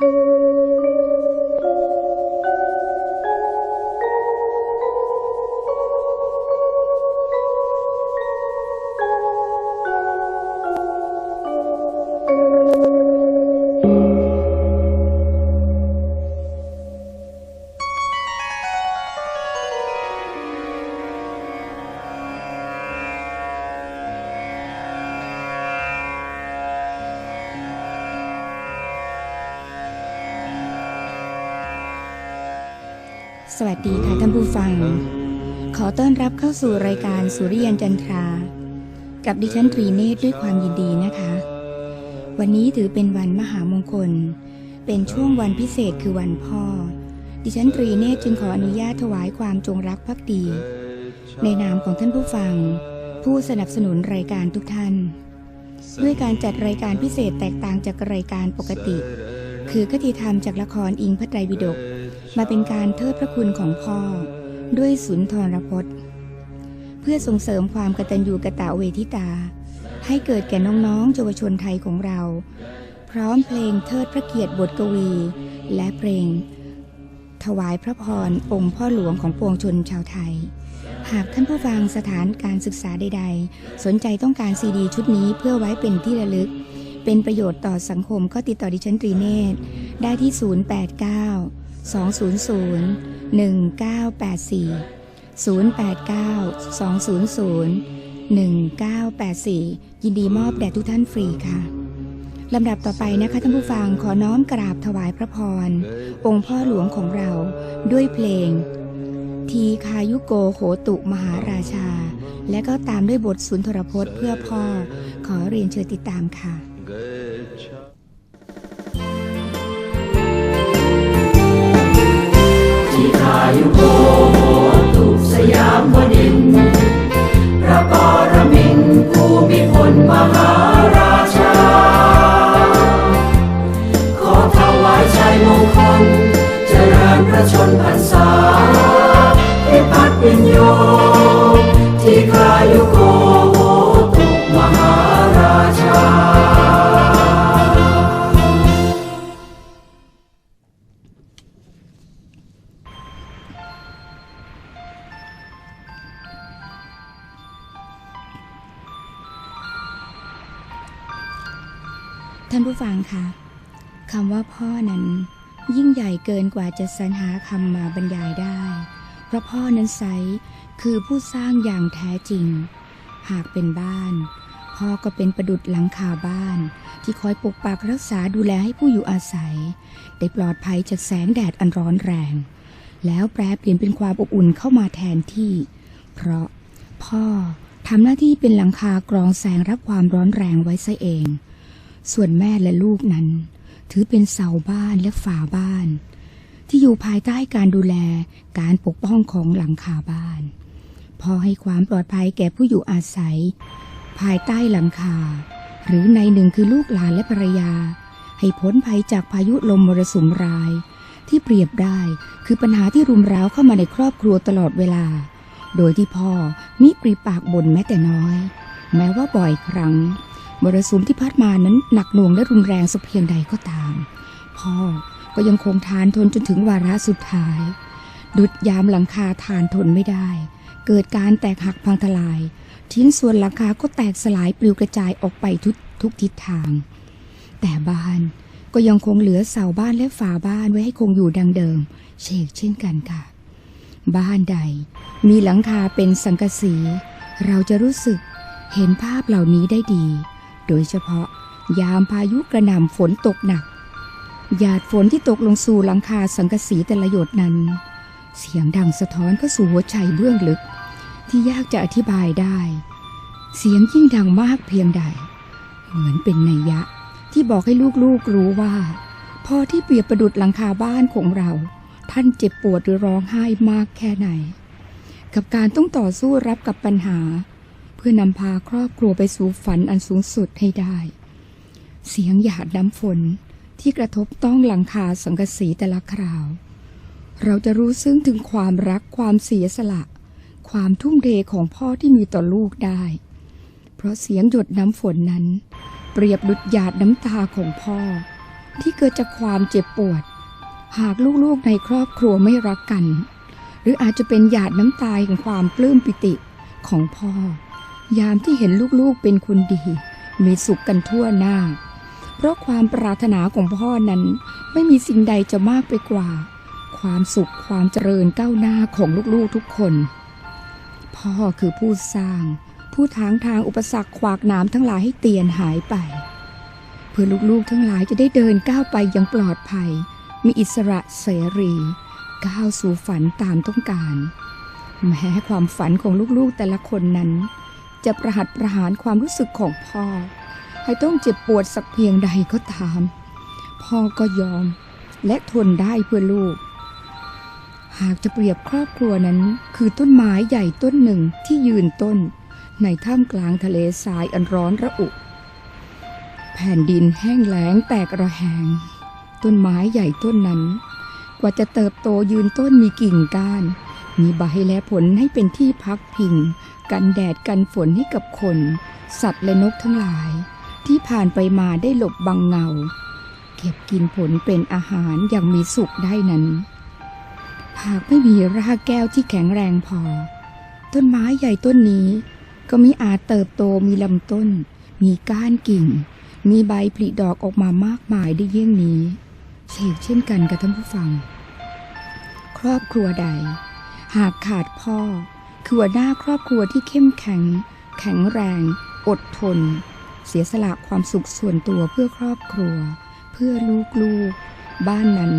สานผู้ฟัง ขอต้อนรับเข้าสู่รายการสุริยันจันทรา กับดิฉันตรีเนตรด้วยความยินดีนะคะ วันนี้ถือเป็นวันมหามงคล เป็นช่วงวันพิเศษคือวันพ่อ ดิฉันตรีเนตรจึงขออนุญาตถวายความจงรักภักดี ในนามของท่านผู้ฟัง ผู้สนับสนุนรายการทุกท่าน ด้วยการจัดรายการพิเศษแตกต่างจากรายการปกติ คือคติธรรมจากละครอิงพระไตรปิฎก มาเป็นการเทิดพระคุณของพ่อ ด้วยสุนทรพจน์ เพื่อส่งเสริมความกตัญญูกะตะเวทิตา ให้เกิดแก่น้องๆเยาวชนไทยของเรา พร้อมเพลงเทิดพระเกียรติบทกวี และเพลง ถวายพระพรองค์พ่อหลวงของปวงชนชาวไทยหากท่านผู้ฟังสถานการศึกษาใด ๆ สนใจต้องการซีดีชุดนี้เพื่อไว้เป็นที่ระลึก เป็นประโยชน์ต่อสังคมก็ติดต่อดิฉันตรีเนตรได้ที่ 089 200 1984 089 200 1984 ยินดีมอบแด่ทุกท่านฟรีค่ะลำดับต่อไปนะคะท่านผู้ฟังขอน้อมกราบถวายพระพร องค์พ่อหลวงของเราด้วยเพลง ทีคายุโกโหตุมหาราชา และก็ตามด้วยบทสุนทรพจน์เพื่อพ่อขอเรียนเชิญติดตามค่ะามวดิน พระปรมินภูมิพลมหาำว่าพ่อนั้น ยิ่งใหญ่เกินกว่าจะสรรหาคำมาบรรยายได้ เพราะพ่อนั้นไซคือผู้สร้างอย่างแท้จริง หากเป็นบ้าน พ่อก็เป็นประดุดหลังคาบ้าน ที่คอยปกปักรักษาดูแลให้ผู้อยู่อาศัย ได้ปลอดภัยจากแสงแดดอันร้อนแรง แล้วแปรเปลี่ยนเป็นความอบอุ่นเข้ามาแทนที่ เพราะพ่อทำหน้าที่เป็นหลังคากรองแสงรับความร้อนแรงไว้ซะเอง ส่วนแม่และลูกนั้น ถือเป็นเสาบ้านและฝาบ้าน ที่อยู่ภายใต้การดูแลการปกป้องของหลังคาบ้าน พอให้ความปลอดภัยแก่ผู้อยู่อาศัย ภายใต้หลังคา หรือในหนึ่งคือลูกหลานและภรรยา ให้พ้นภัยจากพายุลมมรสุมราย ที่เปรียบได้คือปัญหาที่รุมร้าวเข้ามาในครอบครัวตลอดเวลา โดยที่พ่อมิปรีปากบ่นแม้แต่น้อย แม้ว่าบ่อยครั้ง มรสุมที่พัดมานั้นหนักหน่วงและรุนแรงสักเพียงใดก็ตาม พ่อก็ยังคงทานทนจนถึงวาระสุดท้าย ดุดยามหลังคาทานทนไม่ได้ เกิดการแตกหักพังทลาย ชิ้นส่วนหลังคาก็แตกสลายปลิวกระจายออกไปทุกทุกทิศทาง แต่บ้านก็ยังคงเหลือเสาบ้านและฝาบ้านไว้ให้คงอยู่ดังเดิม เชกเช่นกันค่ะ บ้านใด มีหลังคาเป็นสังกะสี เราจะรู้สึกเห็นภาพเหล่านี้ได้ดี โดยเฉพาะยามพายุกระหน่ำฝนตกหนัก หยาดฝนที่ตกลงสู่หลังคาสังกสีแต่ละหยดนั้น เสียงดังสะท้อนเข้าสู่หัวใจเบื้องลึก ที่ยากจะอธิบายได้ เสียงยิ่งดังมากเพียงใด เหมือนเป็นนัยยะที่บอกให้ลูกๆรู้ว่า พ่อที่เปียบประดุดหลังคาบ้านของเรา ท่านเจ็บปวดหรือร้องไห้มากแค่ไหน กับการต้องต่อสู้รับกับปัญหา พื่อนำพาครอบครัวไปสู่ฝันอันสูงสุดให้ได้ เสียงหยาดน้ำฝนที่กระทบต้องหลังคาสังกะสีแต่ละคราว เราจะรู้ซึ้งถึงความรักความเสียสละ ความทุ่มเทของพ่อที่มีต่อลูกได้ เพราะเสียงหยดน้ำฝนนั้น เปรียบดุจหยาดน้ำตาของพ่อ ที่เกิดจากความเจ็บปวด หากลูกๆในครอบครัวไม่รักกัน หรืออาจจะเป็นหยาดน้ำตาแห่งความปลื้มปิติของพ่อ ยามที่เห็นลูกๆเป็นคนดี มีสุขกันทั่วหน้า เพราะความปรารถนาของพ่อนั้น ไม่มีสิ่งใดจะมากไปกว่า ความสุขความเจริญก้าวหน้าของลูกๆทุกคน พ่อคือผู้สร้าง ผู้ทางทางอุปสรรคขวากหน้ำทั้งหลายให้เตียนหายไป เพื่อลูกๆทั้งหลายจะได้เดินก้าวไปอย่างปลอดภัย มีอิสระเสรีก้าวสู่ฝันตามต้องการ แม้ความฝันของลูกๆแต่ละคนนั้น จะประหัตประหารความรู้สึกของพ่อ ให้ต้องเจ็บปวดสักเพียงใดก็ตาม พ่อก็ยอมและทนได้เพื่อลูก หากจะเปรียบครอบครัวนั้น คือต้นไม้ใหญ่ต้นหนึ่งที่ยืนต้น ในท่ามกลางทะเลทรายอันร้อนระอุ แผ่นดินแห้งแล้งแตกระแหง ต้นไม้ใหญ่ต้นนั้น กว่าจะเติบโตยืนต้นมีกิ่งก้าน มีใบและผลให้เป็นที่พักพิง กันแดดกันฝนให้กับคน สัตว์และนกทั้งหลาย ที่ผ่านไปมาได้หลบบังเงา เก็บกินผลเป็นอาหารอย่างมีสุขได้นั้น หากไม่มีรากแก้วที่แข็งแรงพอ ต้นไม้ใหญ่ต้นนี้ ก็มิอาจเติบโตมีลำต้น มีก้านกิ่ง มีใบผลิดอกออกมามากมายได้เยี่ยงนี้เช่นเช่นกันกับท่านผู้ฟัง ครอบครัวใด หากขาดพ่อ คือหัวหน้าครอบครัวที่เข้มแข็ง แข็งแรง อดทน เสียสละความสุขส่วนตัวเพื่อครอบครัว เพื่อลูกๆ บ้านนั้น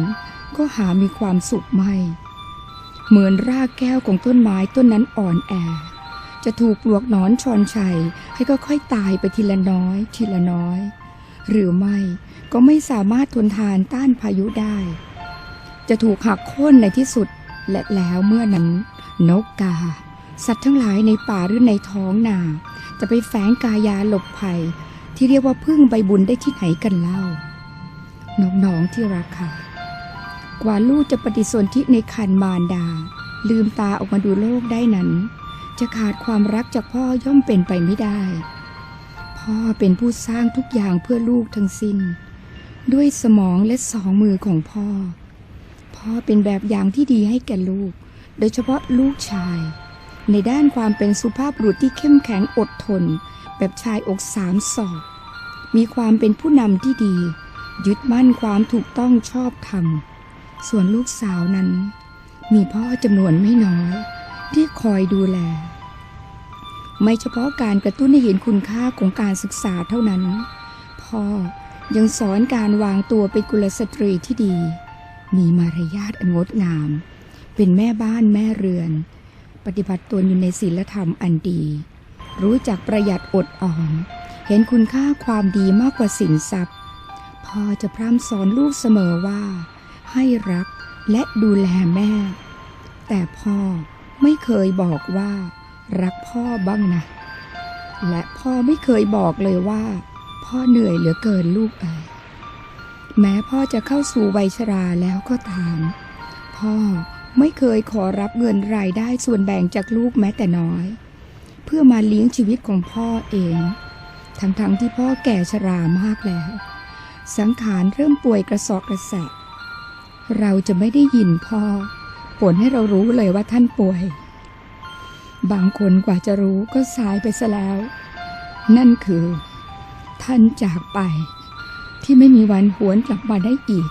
ก็หามีความสุขไม่ เหมือนรากแก้วของต้นไม้ต้นนั้นอ่อนแอ จะถูกปลวกนอนชอนชัยให้ก็ค่อยตายไปทีละน้อย ทีละน้อย หรือไม่ก็ไม่สามารถทนทานต้านพายุได้ จะถูกหักโค่นในที่สุด และแล้วเมื่อนั้นนกกา สัตว์ทั้งหลายในป่าหรือในท้องนา จะไปแฝงกายาหลบภัย ที่เรียกว่าพึ่งใบบุญได้ที่ไหนกันเล่า น้องๆที่รักค่ะ กว่าลูกจะปฏิสนธิในคันมารดา ลืมตาออกมาดูโลกได้นั้น จะขาดความรักจากพ่อย่อมเป็นไปไม่ได้ พ่อเป็นผู้สร้างทุกอย่างเพื่อลูกทั้งสิ้น ด้วยสมองและสองมือของพ่อ พ่อเป็นแบบอย่างที่ดีให้แก่ลูก โดยเฉพาะลูกชาย ในด้านความเป็นสุภาพบุรุษที่เข้มแข็งอดทน แบบชายอกสามศอก มีความเป็นผู้นำที่ดี ยึดมั่นความถูกต้องชอบธรรม ส่วนลูกสาวนั้น มีพ่อจำนวนไม่น้อย ที่คอยดูแล ไม่เฉพาะการกระตุ้นให้เห็นคุณค่าของการศึกษาเท่านั้น พ่อยังสอนการวางตัวเป็นกุลสตรีที่ดี มีมารยาทอันงดงาม เป็นแม่บ้านแม่เรือน ปฏิบัติตนอยู่ในศีลธรรมอันดี รู้จักประหยัดอดออม เห็นคุณค่าความดีมากกว่าสินทรัพย์ พ่อจะพร่ำสอนลูกเสมอว่า ให้รักและดูแลแม่ แต่พ่อไม่เคยบอกว่า รักพ่อบ้างนะ และพ่อไม่เคยบอกเลยว่า พ่อเหนื่อยเหลือเกินลูกเอ๋ย แม้พ่อจะเข้าสู่วัยชราแล้วก็ตาม พ่อไม่เคยขอรับเงินรายได้ส่วนแบ่งจากลูกแม้แต่น้อย เพื่อมาเลี้ยงชีวิตของพ่อเอง ทั้งๆทที่พ่อแก่ชรามากแล้ว สังขารเริ่มป่วยกระสอบกระแสะเราจะไม่ได้ยินพ่อผลให้เรารู้เลยว่าท่านป่วย บางคนกว่าจะรู้ก็สายไปซะแล้ว นั่นคือ ท่านจากไป ที่ไม่มีวันหวนกลับมาได้อีก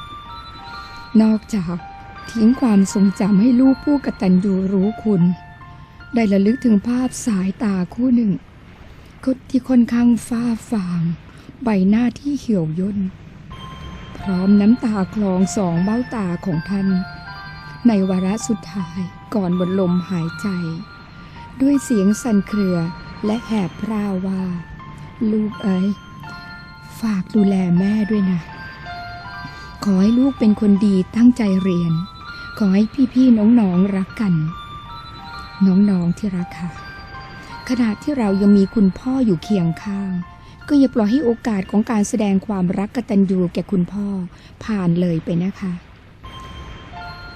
นอกจากทิ้งความทรงจำให้ลูกผู้กตัญญูรู้คุณ ได้ระลึกถึงภาพสายตาคู่หนึ่งที่ค่อนข้างฟ้าฟาง ใบหน้าที่เหี่ยวย่น พร้อมน้ำตาคลองสองเบ้าตาของท่าน ในวาระสุดท้ายก่อนบนลมหายใจ ด้วยเสียงสั่นเครือและแหบพร่าวว่า ลูกเอ๋ย ฝากดูแลแม่ด้วยนะ ขอให้ลูกเป็นคนดีตั้งใจเรียน ขอให้พี่ๆน้องๆรักกัน น้องๆที่รักค่ะ ขณะที่เรายังมีคุณพ่ออยู่เคียงข้าง ก็อย่าปล่อยให้โอกาสของการแสดงความรักกตัญญูแก่คุณพ่อผ่านเลยไปนะคะ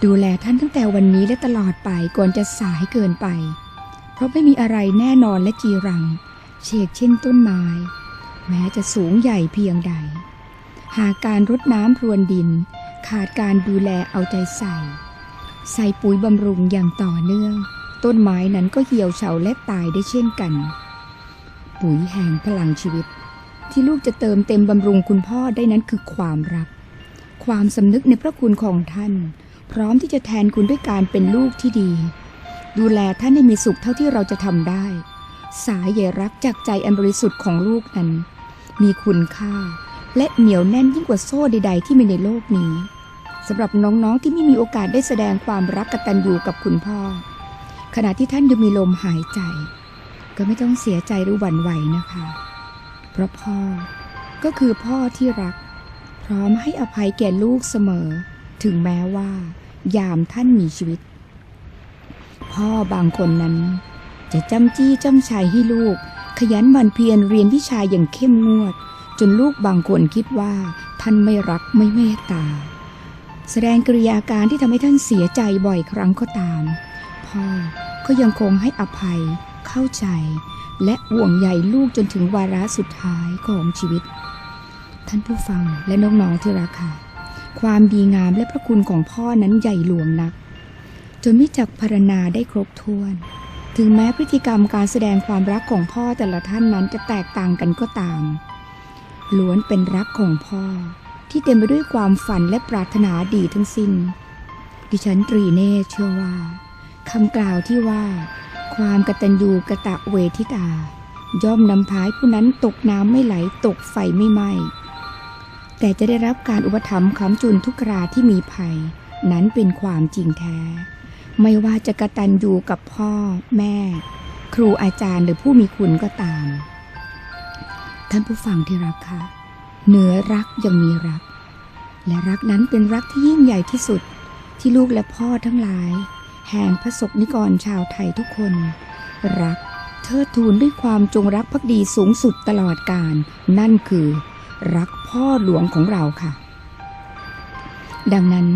ดูแลท่านตั้งแต่วันนี้และตลอดไปก่อนจะสายเกินไป เพราะไม่มีอะไรแน่นอนและจีรัง เชกเช่นต้นไม้ แม้จะสูงใหญ่เพียงใด หากการรดน้ำพรวนดิน ขาดการดูแลเอาใจใส่ ใส่ปุ๋ยบำรุงอย่างต่อเนื่อง ต้นไม้นั้นก็เหี่ยวเฉาและตายได้เช่นกัน ปุ๋ยแห่งพลังชีวิต ที่ลูกจะเติมเต็มบำรุงคุณพ่อได้นั้นคือความรัก ความสำนึกในพระคุณของท่าน พร้อมที่จะแทนคุณด้วยการเป็นลูกที่ดี ดูแลท่านให้มีสุขเท่าที่เราจะทำได้ สายใยรักจากใจอันบริสุทธิ์ของลูกนั้น มีคุณค่า และเหนียวแน่นยิ่งกว่าโซ่ใด ๆ ที่มีในโลกนี้สำหรับน้องๆที่ไม่มีโอกาสได้แสดงความรักกตัญญูกับคุณพ่อ ขณะที่ท่านยังมีลมหายใจ ก็ไม่ต้องเสียใจหรือหวั่นไหวนะคะ เพราะพ่อก็คือพ่อที่รัก พร้อมให้อภัยแก่ลูกเสมอ ถึงแม้ว่า ยามท่านมีชีวิต พ่อบางคนนั้น จะจำจี้จำชัยให้ลูก ขยันหมั่นเพียรเรียนวิชาอย่างเข้มงวด จนลูกบางคนคิดว่า ท่านไม่รักไม่เมตตา แสดงกริยาการที่ทำให้ท่านเสียใจบ่อยครั้งก็ตาม พ่อก็ยังคงให้อภัย เข้าใจ และห่วงใยลูกจนถึงวาระสุดท้ายของชีวิต ท่านผู้ฟังและน้องๆที่รักค่ะความดีงามและพระคุณของพ่อนั้นใหญ่หลวงนัก จนไมิจักพรรณนาได้ครบถ้วน ถึงแม้พฤติกรรมการแสดงความรักของพ่อแต่ละท่านนั้นจะแตกต่างกันก็ตาม ล้วนเป็นรักของพ่อ ที่เต็มไปด้วยความฝันและปรารถนาดีทั้งสิ้น ดิฉันตรีเนตรเชื่อว่าคำกล่าวที่ว่า ความกตัญญูกะตะเวทิตา ย่อมนำพายผู้นั้นตกน้ำไม่ไหลตกไฟไม่ไหม้แต่จะได้รับการอุปถัมภ์ค้ำจุนทุกราที่มีภัย นั้นเป็นความจริงแท้ ไม่ว่าจะกระตันยูกับพ่อแม่ ครูอาจารย์หรือผู้มีคุณก็ตาม ท่านผู้ฟังที่รักค่ะเหนือรักยังมีรัก และรักนั้นเป็นรักที่ยิ่งใหญ่ที่สุดที่ลูกและพ่อทั้งหลาย แห่งพระศกนิกรชาวไทยทุกคน รักเทิดทูนด้วยความจงรักภักดีสูงสุดตลอดกาลนั่นคือ รักพ่อหลวงของเราค่ะ ดังนั้น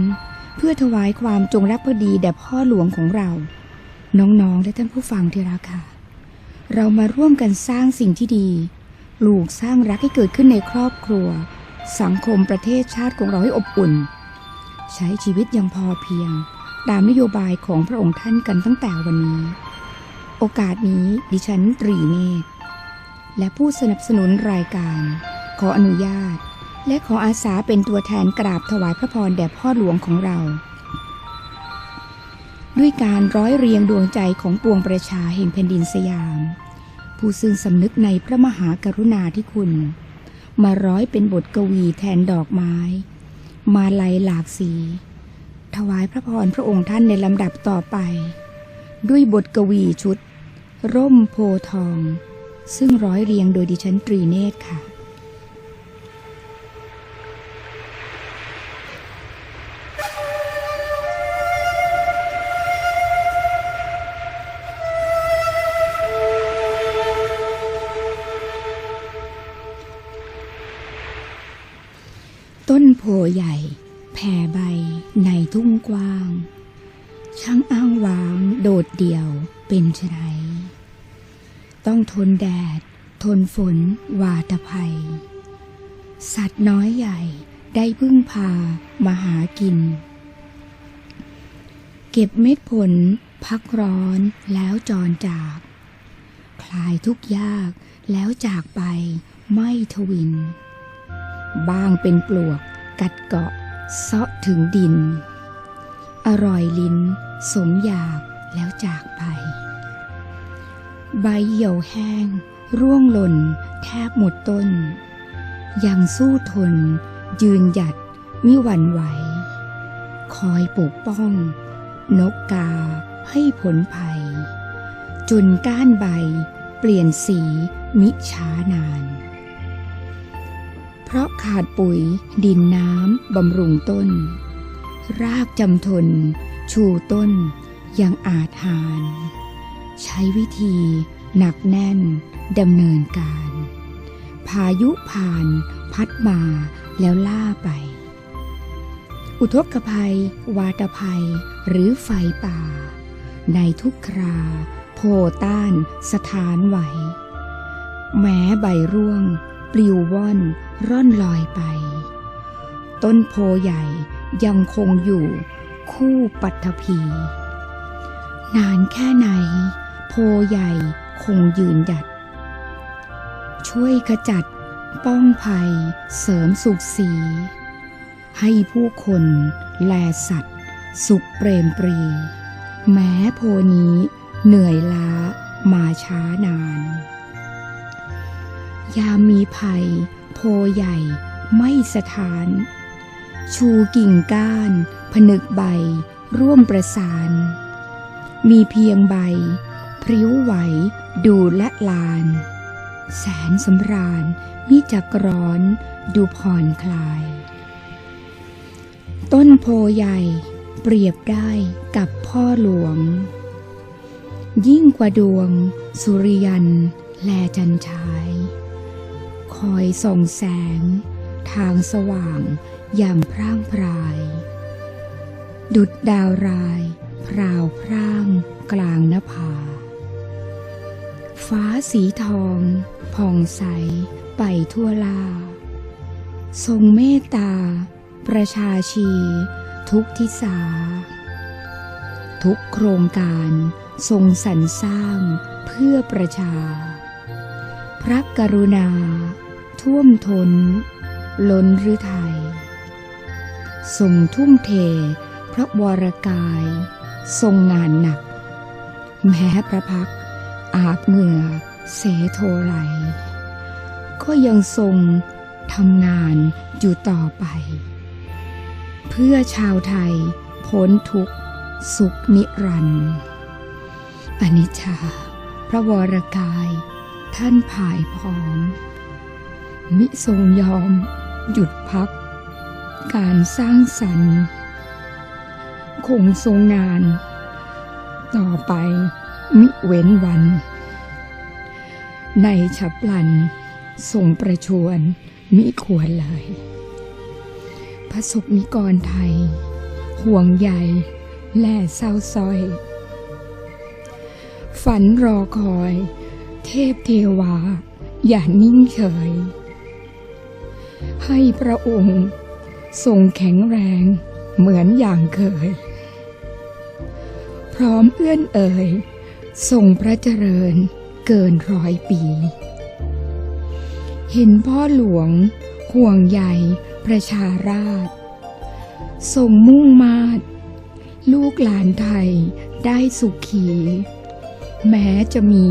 เพื่อถวายความจงรักภักดีแด่พ่อหลวงของเรา น้องๆและท่านผู้ฟังที่รักค่ะ เรามาร่วมกันสร้างสิ่งที่ดี ปลูกสร้างรักให้เกิดขึ้นในครอบครัว สังคมประเทศชาติของเราให้อบอุ่น ใช้ชีวิตอย่างพอเพียง ตามนโยบายของพระองค์ท่านกันตั้งแต่วันนี้ โอกาสนี้ดิฉันตรีเนตรและผู้สนับสนุนรายการ ขออนุญาต และขออาสาเป็นตัวแทนกราบถวายพระพรแด่พ่อหลวงของเรา ด้วยการร้อยเรียงดวงใจของปวงประชาแห่งแผ่นดินสยาม ผู้ซึ่งสำนึกในพระมหากรุณาธิคุณ มาร้อยเป็นบทกวีแทนดอกไม้ มาลัยหลากสี ถวายพระพรพระองค์ท่านในลำดับต่อไป ด้วยบทกวีชุด ร่มโพทอง ซึ่งร้อยเรียงโดยดิฉันตรีเนตรค่ะ ใหญ่ แผ่ใบ ในทุ่งกว้าง ช่างอ้างว้าง โดดเดี่ยวเป็นไฉนต้องทนแดด ทนฝน วาตภัย สัตว์น้อยใหญ่ได้พึ่งพามาหากิน เก็บเม็ดผล พักร้อนแล้วจรจาก คลายทุกยากแล้วจากไปไม่ทวิน บ้างเป็นปลวก กัดเกาะเซาะถึงดิน อร่อยลิ้น สมอยากแล้วจากไป ใบเหี่ยวแห้ง ร่วงหล่น แทบหมดต้น ยังสู้ทน ยืนหยัดมิหวั่นไหว คอยปกป้อง นกกาให้ผลภัย จนก้านใบ เปลี่ยนสีมิช้านาน เพราะขาดปุ๋ย ดินน้ำบำรุงต้น รากจำทน ชูต้น ยังอาจหารใช้วิธีหนักแน่นดำเนินการ พายุผ่านพัดมาแล้วล่าไป อุทกภัย วาตภัย หรือไฟป่า ในทุกครา โพต้าน สถานไหว แม้ใบร่วง ปลิวว่อน ร่อนลอยไป ต้นโพใหญ่ยังคงอยู่คู่ปัทภีนานแค่ไหน โพใหญ่คงยืนหยัด ช่วยขจัดป้องภัยเสริมสุขสี ให้ผู้คนแลสัตว์ สุขเปรมปรี แม้โพนี้เหนื่อยล้ามาช้านาน ยามมีภัย พใหญ่ไม่สถาน ชูกิ่งก้าน ผนึกใบ ร่วมประสาน มีเพียงใบ พริ้วไหว ดูและลาน แสนสำราญมิจักร้อน ดูผ่อนคลาย ต้นโพใหญ่เปรียบได้กับพ่อหลวง ยิ่งกว่าดวง สุริยัน แลจันฉาย คอยส่องแสง ทางสว่างอย่างพร่างพราย ดุดดาวราย พราวพร่างกลางนภา ฟ้าสีทองผ่องใสไปทั่วลา ทรงเมตตา ประชาชี ทุกทิศาทุกโครงการทรงสรรสร้างเพื่อประชา พระกรุณา ท่วมทนล้นฤทัยทรงทุ่มเท พระวรกาย ทรงงานหนัก แม้พระพัก อาบเหงื่อเสโทไหลก็ยังทรงทำงานอยู่ต่อไป เพื่อชาวไทยพ้นทุกข์สุขนิรันดร์อนิจจาพระวรกาย ท่านผายพร้อม มิทรงยอม หยุดพัก การสร้างสรรค์ คงทรงงาน ต่อไปมิเว้นวัน ในฉับพลันทรงประชวนมิควรเลยพระสกนิกรไทย ห่วงใยและเศร้าซ้อย ฝันรอคอย เทพเทวา อย่านิ่งเฉย ให้พระองค์ทรงแข็งแรงเหมือนอย่างเคย พร้อมเอื้อนเอ่ยทรงพระเจริญเกินร้อยปี เห็นพ่อหลวงห่วงใยประชาราษฎร์ทรงมุ่งมาดลูกหลานไทยได้สุขี แม้จะมี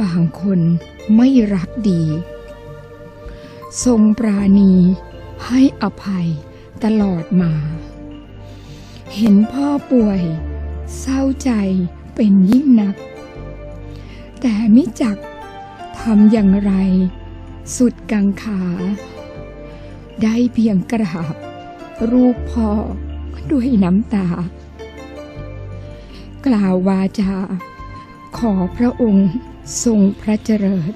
บางคนไม่รักดี ทรงปราณีให้อภัยตลอดมา เห็นพ่อป่วย เศร้าใจเป็นยิ่งนัก แต่มิจักทำอย่างไร สุดกังขา ได้เพียงกราบ รูปพ่อด้วยน้ำตา กล่าววาจา ขอพระองค์ทรงพระเจริญ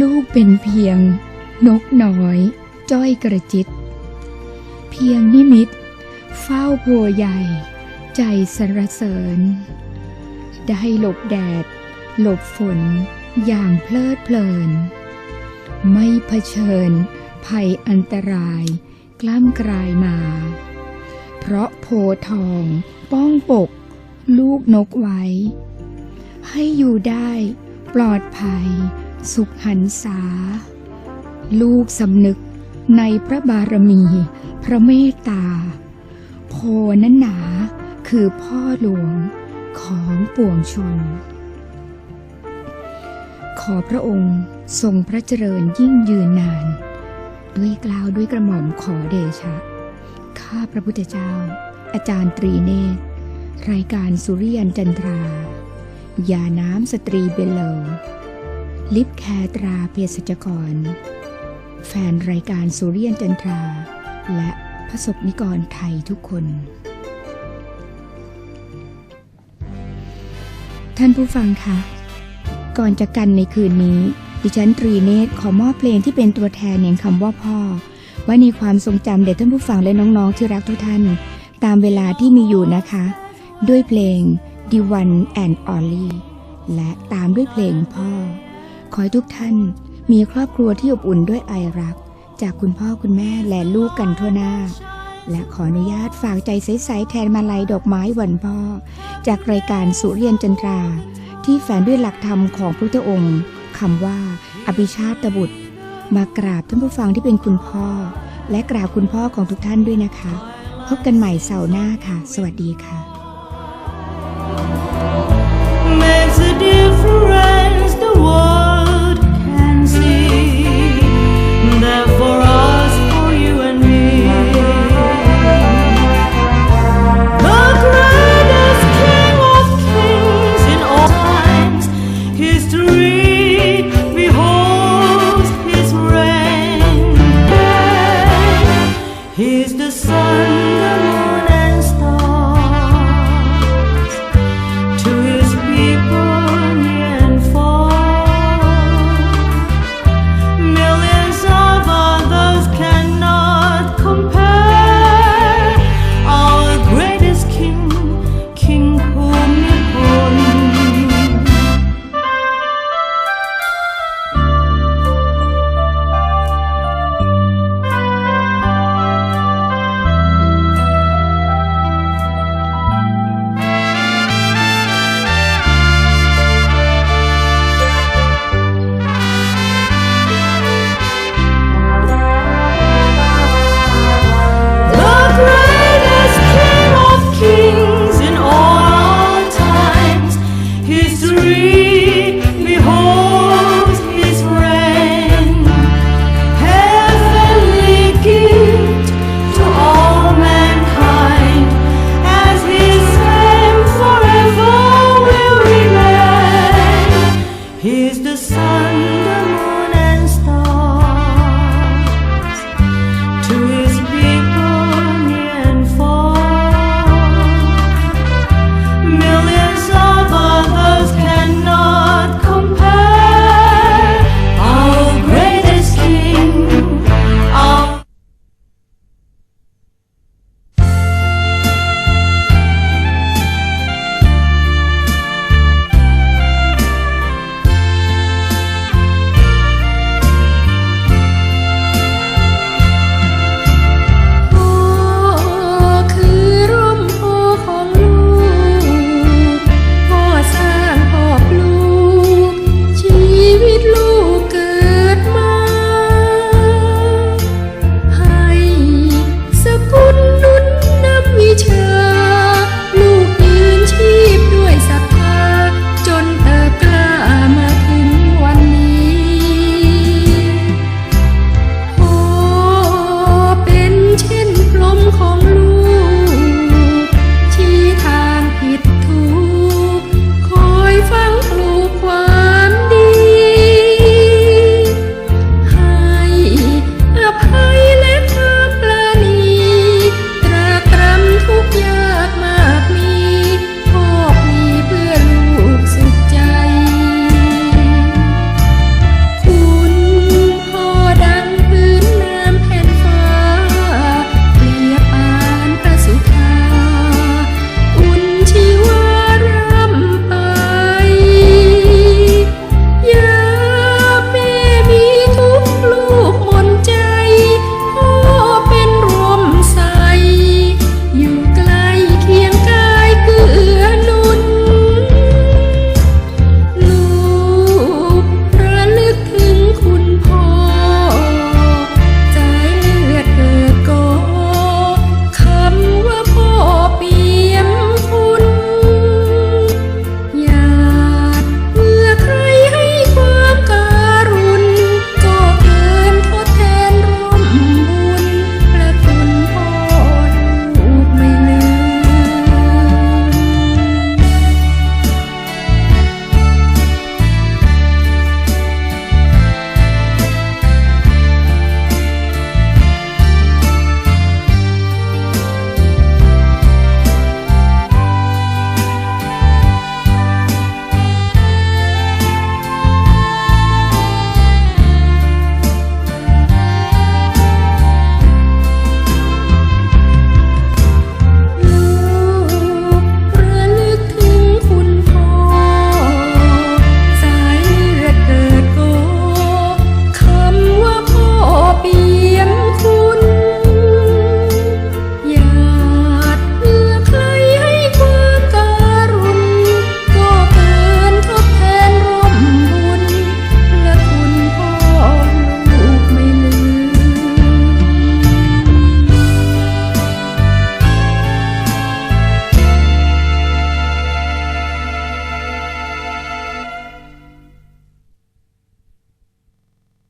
ลูกเป็นเพียง นกน้อย จ้อยกระจิต เพียงนิมิต เฝ้าโพใหญ่ ใจสรรเสริญ ได้หลบแดด หลบฝนอย่างเพลิดเพลิน ไม่เผชิญ ภัยอันตราย กล้ำกลายมา เพราะโพทองป้องปก ลูกนกไว้ ให้อยู่ได้ ปลอดภัย สุขหันษา ลูกสำนึกในพระบารมี พระเมตตา โพนั้นหนาคือพ่อหลวงของปวงชน ขอพระองค์ทรงพระเจริญยิ่งยืนนาน ด้วยกล่าวด้วยกระหม่อมขอเดชะ ข้าพระพุทธเจ้า อาจารย์ตรีเนตร รายการสุริยันจันทรา ยาน้ำสตรีเบลโล ลิปแคร์ตราเภสัชกร แฟนรายการสุริยันจันทรา และพระสกนิกรไทยทุกคน ท่านผู้ฟังคะก่อนจะกันในคืนนี้ ดิฉันตรีเนตขอมอบเพลงที่เป็นตัวแทนแห่งคำว่าพ่อ ไว้ในความทรงจำเด็กท่านผู้ฟังและน้องๆที่รักทุกท่าน ตามเวลาที่มีอยู่นะคะ ด้วยเพลง The One and Only และตามด้วยเพลงพ่อ ขอให้ทุกท่านมีครอบครัวที่อบอุ่นด้วยไอรัก จากคุณพ่อคุณแม่และลูกกันทั่วหน้า และขออนุญาตฝากใจใสๆแทนมาลัยดอกไม้วันพ่อ จากรายการสุเรียนจันทรา ที่แฝงด้วยหลักธรรมของพระพุทธองค์คำว่า อภิชาติบุตร มากราบท่านผู้ฟังที่เป็นคุณพ่อ และกราบคุณพ่อของทุกท่านด้วยนะคะ พบกันใหม่เสาร์หน้าค่ะ สวัสดีค่ะ